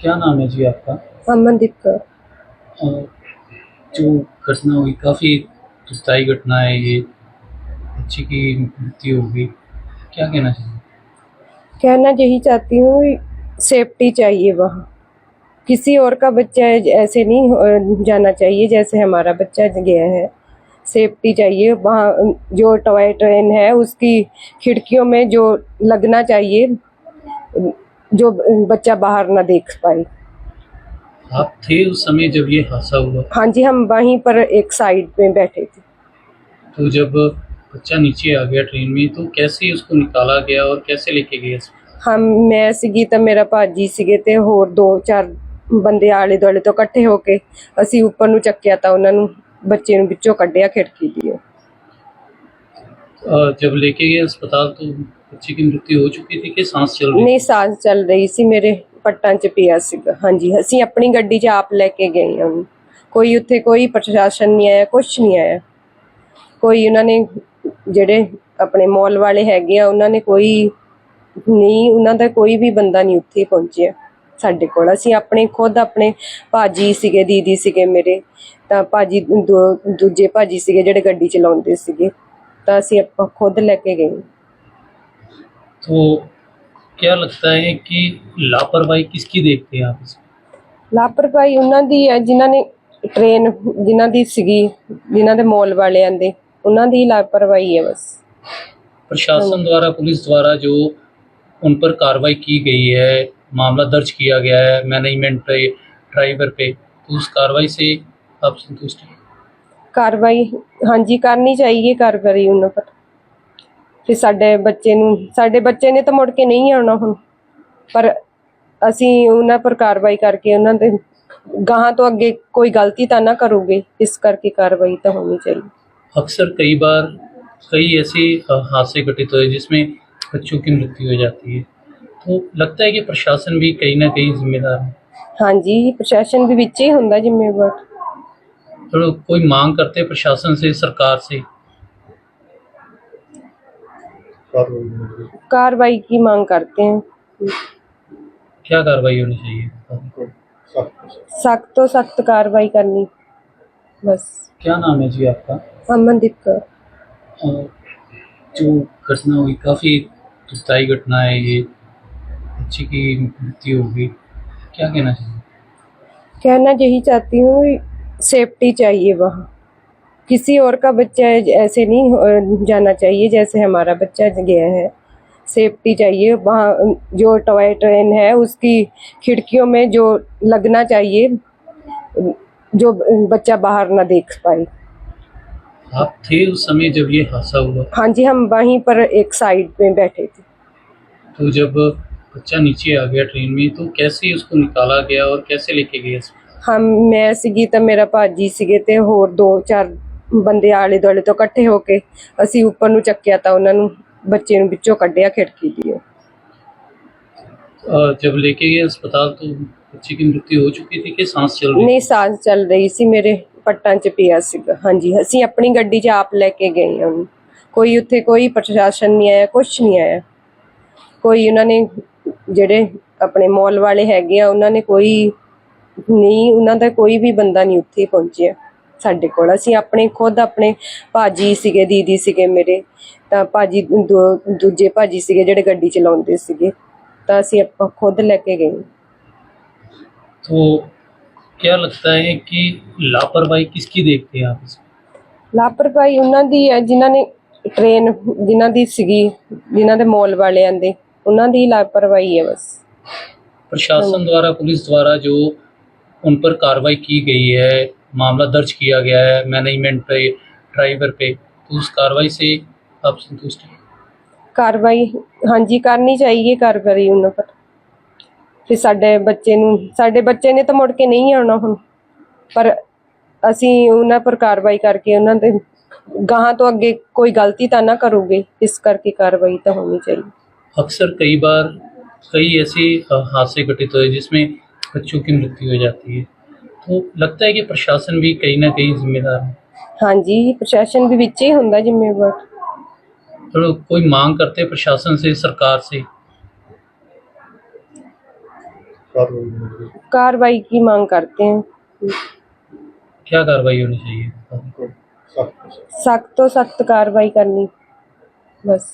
क्या नाम है जी आपका? अमनदीप कौर। जो घटना हुई काफ़ी दुखदाई घटना है ये। बच्ची की मृत्यु हो गई। क्या कहना चाहिए कहना यही चाहती हूँ सेफ्टी चाहिए वहाँ। किसी और का बच्चा ऐसे नहीं जाना चाहिए जैसे हमारा बच्चा गया है। सेफ्टी चाहिए वहाँ जो टॉय ट्रेन है उसकी खिड़कियों में जो लगना चाहिए जो बच्चा बाहर ना देख पाए आप थे उस समय जब ये हादसा हुआ हाँ जी हम वहीं पर एक साइड में बैठे थे तो जब बच्चा नीचे आ गया ट्रेन में तो कैसे उसको निकाला गया और कैसे लेके गए ਹਮ ਮੈਂ ਸੀਗੀ ਤਾਂ ਮੇਰਾ ਭਾਜੀ ਸੀਗੇ ਤੇ ਹੋਰ ਦੋ ਚਾਰ ਬੰਦੇ ਆਲੇ ਦੁਆਲੇ ਤੋਂ ਇਕੱਠੇ ਹੋ ਕੇ ਅਸੀਂ ਉੱਪਰ ਨੂੰ ਚੱਕਿਆ ਤਾਂ ਉਹਨਾਂ ਨੂੰ ਬੱਚੇ ਨੂੰ ਵਿੱਚੋਂ ਕੱਢਿਆ ਖਿੜਕੀ ਦੀ अ, जब लेके गए अस्पताल तो बच्चे की मृत्यु हो चुकी थी कि सांस चल रही ਨਹੀਂ ਸਾਹ ਚੱਲ ਰਹੀ ਸੀ ਮੇਰੇ ਪੱਟਾਂ 'ਚ ਪਿਆ ਸੀਗਾ ਹਾਂਜੀ ਅਸੀਂ ਆਪਣੀ ਗੱਡੀ 'ਚ ਆਪ ਲੈ ਕੇ ਗਏ ਹਾਂ ਉਹਨੂੰ। ਕੋਈ ਉੱਥੇ ਕੋਈ ਪ੍ਰਸ਼ਾਸਨ ਨਹੀਂ ਆਇਆ ਕੁਝ ਨਹੀਂ ਆਇਆ ਕੋਈ ਉਹਨਾਂ ਨੇ ਜਿਹੜੇ ਆਪਣੇ ਮੌਲ ਵਾਲੇ ਹੈਗੇ ਆ ਉਹਨਾਂ ਨੇ ਕੋਈ ਨਹੀਂ ਉਹਨਾਂ ਦਾ ਕੋਈ ਵੀ ਬੰਦਾ ਨਹੀਂ ਉੱਥੇ ਪਹੁੰਚਿਆ ਸਾਡੇ ਕੋਲ ਅਸੀਂ ਆਪਣੇ ਖੁਦ ਆਪਣੇ ਭਾਜੀ ਸੀਗੇ ਦੀਦੀ ਸੀਗੇ ਮੇਰੇ ਤਾਂ ਭਾਜੀ ਦੂ- ਦੂਜੇ ਭਾਜੀ ਸੀਗੇ ਜਿਹੜੇ ਗੱਡੀ ਚਲਾਉਂਦੇ ਸੀਗੇ ਤਾਂ ਅਸੀਂ ਆਪਾਂ ਖੁਦ ਲੈ ਕੇ ਗਏ तो क्या लगता है कि लापरवाही किसकी देखते हैं आप इसमें ਲਾਪਰਵਾਹੀ ਉਹਨਾਂ ਦੀ ਹੈ ਜਿਨ੍ਹਾਂ ਨੇ ਟ੍ਰੇਨ ਜਿਨ੍ਹਾਂ ਦੀ ਸੀਗੀ ਜਿਨ੍ਹਾਂ ਦੇ ਮੌਲ ਵਾਲਿਆਂ ਦੇ ਉਹਨਾਂ ਦੀ ਲਾਪਰਵਾਹੀ ਹੈ ਬਸ प्रशासन द्वारा पुलिस द्वारा जो उन पर कार्रवाई की गई है मामला दर्ज किया गया है मैनेजमेंट पे ड्राइवर पे तो उस कार्रवाई से आप संतुष्ट हैं ਕਾਰਵਾਈ ਹਾਂਜੀ ਕਰਨੀ ਚਾਹੀਏ ਕਾਰਵਾਈ ਉਹਨਾਂ ਪਰ ਤੇ ਸਾਡੇ ਬੱਚੇ ਨੂੰ ਸਾਡੇ ਬੱਚੇ ਨੇ ਤਾਂ ਮੁੜ ਕੇ ਨਹੀਂ ਆਉਣਾ ਹੁਣ ਪਰ ਅਸੀਂ ਉਹਨਾਂ ਪਰ ਕਾਰਵਾਈ ਕਰਕੇ ਉਹਨਾਂ ਦੇ ਗਾਹਾਂ ਤੋਂ ਅੱਗੇ ਕੋਈ ਗਲਤੀ ਤਾਂ ਨਾ ਕਰੂਗੇ ਇਸ ਕਰਕੇ ਕਾਰਵਾਈ ਤਾਂ ਹੋਣੀ ਚਾਹੀਦੀ अक्सर कई बार कई ऐसे अ, हादसे घटित हुए जिसमें बच्चों की मृत्यु हो जाती है तो लगता है कि प्रशासन भी कहीं ना कहीं जिम्मेदार है ਹਾਂਜੀ ਪ੍ਰਸ਼ਾਸਨ ਵੀ ਵਿੱਚ ਹੀ ਹੁੰਦਾ ਜ਼ਿੰਮੇਵਾਰ तो कोई मांग करते हैं प्रशासन से सरकार से कार्रवाई की मांग करते हैं। क्या कार्रवाई होनी चाहिए? सख्त तो सख्त कार्रवाई करनी। बस। क्या नाम है जी आपका? अमनदीप कौर। जो घटना हुई काफ़ी दुखदाई घटना है ये। बच्ची की मृत्यु होगी। क्या कहना चाहिए? कहना यही चाहती हूँ सेफ्टी चाहिए वहाँ। किसी और का बच्चा ऐसे नहीं जाना चाहिए जैसे हमारा बच्चा गया है। सेफ्टी चाहिए वहाँ जो टॉय ट्रेन है उसकी खिड़कियों में जो लगना चाहिए जो बच्चा बाहर ना देख पाए। आप थे उस समय जब ये हादसा हुआ? हाँ जी हम वहीं पर एक साइड में बैठे थे। तो जब बच्चा नीचे आ गया ट्रेन में तो कैसे उसको निकाला गया और कैसे लेके गए? हम मैं सीगी तो मेरा भाजी सीगे तो होर दो चार ਬੰਦੇ ਆਲੇ ਦੁਆਲੇ ਤੋਂ ਇਕੱਠੇ ਹੋ ਕੇ ਅਸੀਂ ਉੱਪਰ ਨੂੰ ਚੱਕਿਆ ਤਾਂ ਉਹਨਾਂ ਨੂੰ ਬੱਚੇ ਨੂੰ ਵਿੱਚੋਂ ਕੱਢਿਆ ਖਿੜਕੀ ਦੀ अ, जब लेके गए अस्पताल तो बच्चे की मृत्यु हो चुकी थी कि सांस चल रही ਨਹੀਂ ਸਾਹ ਚੱਲ ਰਹੀ ਸੀ ਮੇਰੇ ਪੱਟਾਂ 'ਚ ਪਿਆ ਸੀਗਾ ਹਾਂਜੀ ਅਸੀਂ ਆਪਣੀ ਗੱਡੀ 'ਚ ਆਪ ਲੈ ਕੇ ਗਏ ਹਾਂ ਉਹਨੂੰ। ਕੋਈ ਉੱਥੇ ਕੋਈ ਪ੍ਰਸ਼ਾਸਨ ਨਹੀਂ ਆਇਆ ਕੁਝ ਨਹੀਂ ਆਇਆ ਕੋਈ ਉਹਨਾਂ ਨੇ ਜਿਹੜੇ ਆਪਣੇ ਮੌਲ ਵਾਲੇ ਹੈਗੇ ਆ ਉਹਨਾਂ ਨੇ ਕੋਈ ਨਹੀਂ ਉਹਨਾਂ ਦਾ ਕੋਈ ਵੀ ਬੰਦਾ ਨਹੀਂ ਉੱਥੇ ਪਹੁੰਚਿਆ ਸਾਡੇ ਕੋਲ ਅਸੀਂ ਆਪਣੇ ਖੁਦ ਆਪਣੇ ਭਾਜੀ ਸੀਗੇ ਦੀਦੀ ਸੀਗੇ ਮੇਰੇ ਤਾਂ ਭਾਜੀ ਦੂ- ਦੂਜੇ ਭਾਜੀ ਸੀਗੇ ਜਿਹੜੇ ਗੱਡੀ ਚਲਾਉਂਦੇ ਸੀਗੇ ਤਾਂ ਅਸੀਂ ਆਪਾਂ ਖੁਦ ਲੈ ਕੇ ਗਏ तो क्या लगता है कि लापरवाही किसकी देखते हैं आप इसमें ਲਾਪਰਵਾਹੀ ਉਹਨਾਂ ਦੀ ਹੈ ਜਿਨ੍ਹਾਂ ਨੇ ਟ੍ਰੇਨ ਜਿਨ੍ਹਾਂ ਦੀ ਸੀਗੀ ਜਿਨ੍ਹਾਂ ਦੇ ਮੌਲ ਵਾਲਿਆਂ ਦੇ ਉਹਨਾਂ ਦੀ ਲਾਪਰਵਾਹੀ ਹੈ ਬਸ प्रशासन द्वारा पुलिस द्वारा जो उन पर कार्रवाई की गई है मामला दर्ज किया गया है मैनेजमेंट पे ड्राइवर पे तो उस कार्रवाई से आप संतुष्ट हैं ਕਾਰਵਾਈ ਹਾਂਜੀ ਕਰਨੀ ਚਾਹੀਏ ਕਾਰਵਾਈ ਉਹਨਾਂ ਪਰ ਤੇ ਸਾਡੇ ਬੱਚੇ ਨੂੰ ਸਾਡੇ ਬੱਚੇ ਨੇ ਤਾਂ ਮੁੜ ਕੇ ਨਹੀਂ ਆਉਣਾ ਹੁਣ ਪਰ ਅਸੀਂ ਉਹਨਾਂ ਪਰ ਕਾਰਵਾਈ ਕਰਕੇ ਉਹਨਾਂ ਦੇ ਗਾਹਾਂ ਤੋਂ ਅੱਗੇ ਕੋਈ ਗਲਤੀ ਤਾਂ ਨਾ ਕਰੂਗੇ ਇਸ ਕਰਕੇ ਕਾਰਵਾਈ ਤਾਂ ਹੋਣੀ ਚਾਹੀਦੀ अक्सर कई बार कई ऐसे अ, हादसे घटित हुए जिसमें बच्चों की मृत्यु हो जाती है तो लगता है कि प्रशासन भी कहीं ना कहीं जिम्मेदार है ਹਾਂਜੀ ਪ੍ਰਸ਼ਾਸਨ ਵੀ ਵਿੱਚ ਹੀ ਹੁੰਦਾ ਜ਼ਿੰਮੇਵਾਰ तो कोई मांग करते हैं प्रशासन से सरकार से कार्रवाई होगी कार्रवाई की मांग करते हैं क्या कार्रवाई होनी चाहिए सख्त सख्त तो सख्त कार्रवाई करनी बस